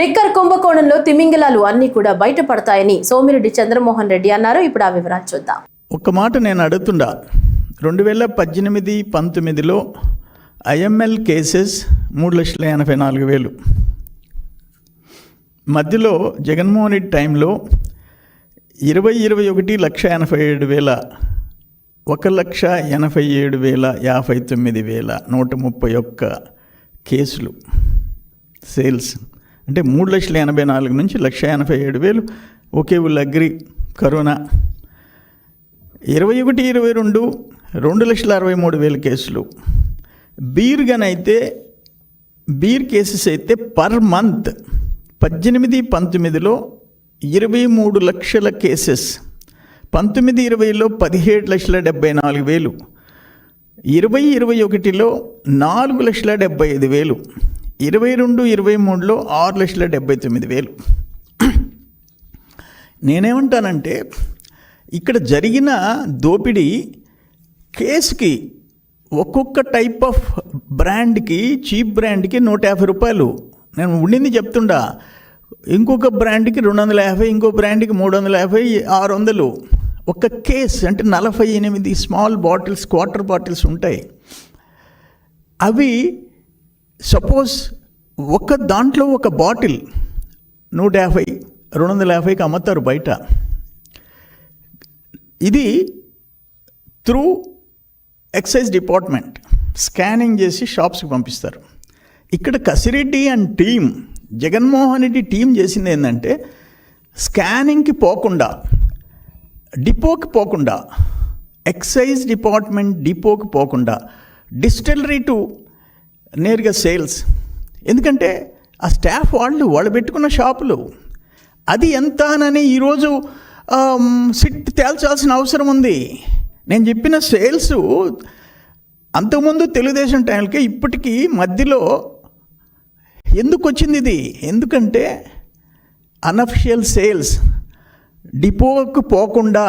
Liquor కుంభకోణంలో తిమింగలాలు అన్ని కూడా బయటపడతాయని సోమిరెడ్డి చంద్రమోహన్ రెడ్డి అన్నారు. ఇప్పుడు ఆ వివరాలు చూద్దాం. ఒక మాట నేను అడుగుతుండా. రెండు వేల పద్దెనిమిది పంతొమ్మిదిలో ఐఎంఎల్ కేసెస్ మూడు లక్షల ఎనభై నాలుగు వేలు. మధ్యలో జగన్మోహన్ రెడ్డి టైంలో ఇరవై ఇరవై ఒకటి లక్ష ఎనభై ఏడు వేల ఒక లక్ష ఎనభై ఏడు వేల యాభై తొమ్మిది వేల నూట ముప్పై ఒక్క కేసులు. సేల్స్. అంటే మూడు లక్షల ఎనభై నాలుగు నుంచి లక్ష ఎనభై ఏడు వేలు. ఒకే ఊళ్ళో అగ్రి కరోనా. ఇరవై ఒకటి ఇరవై రెండు రెండు లక్షల అరవై మూడు వేల కేసులు. బీర్ గనైతే బీర్ కేసెస్ అయితే పర్ మంత్ పద్దెనిమిది పంతొమ్మిదిలో ఇరవై మూడు లక్షల కేసెస్. పంతొమ్మిది ఇరవైలో పదిహేడు లక్షల డెబ్బై నాలుగు వేలు. ఇరవై ఇరవై ఒకటిలో నాలుగు లక్షల డెబ్బై ఐదు వేలు. ఇరవై రెండు ఇరవై మూడులో ఆరు లక్షల డెబ్బై తొమ్మిది వేలు. నేనేమంటానంటే ఇక్కడ జరిగిన దోపిడీ కేసుకి ఒక్కొక్క టైప్ ఆఫ్ బ్రాండ్కి చీప్ బ్రాండ్కి నూట యాభై రూపాయలు. నేను ఉండింది చెప్తుండా ఇంకొక బ్రాండ్కి రెండు వందల యాభై ఇంకో బ్రాండ్కి మూడు వందల యాభై ఆరు వందలు. ఒక కేస్ అంటే నలభై ఎనిమిది స్మాల్ బాటిల్స్ క్వార్టర్ బాటిల్స్ ఉంటాయి. అవి సపోజ్ ఒక దాంట్లో ఒక బాటిల్ నూట యాభై రెండు వందల యాభైకి అమ్ముతారు బయట. ఇది త్రూ ఎక్సైజ్ డిపార్ట్మెంట్ స్కానింగ్ చేసి షాప్స్కి పంపిస్తారు. ఇక్కడ Kasireddy and team Jaganmohan Reddy team చేసింది ఏంటంటే స్కానింగ్కి పోకుండా డిపోకి పోకుండా ఎక్సైజ్ డిపార్ట్మెంట్ డిపోకి పోకుండా డిస్టిలరీ టు నేరుగా సేల్స్. ఎందుకంటే ఆ స్టాఫ్ వాళ్ళు వాళ్ళు పెట్టుకున్న షాపులు. అది ఎంత అని ఈరోజు సిట్ తేల్చాల్సిన అవసరం ఉంది. నేను చెప్పిన సేల్స్ అంతకుముందు తెలుగుదేశం టైంకి ఇప్పటికీ మధ్యలో ఎందుకు వచ్చింది ఇది? ఎందుకంటే అనఫిషియల్ సేల్స్. డిపోకు పోకుండా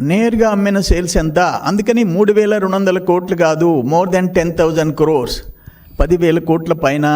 నేరుగా అమ్మిన సేల్స్ ఎంత? అందుకని మూడు వేల రెండు వందల కోట్లు కాదు more than ten thousand crores. పదివేల కోట్ల పైన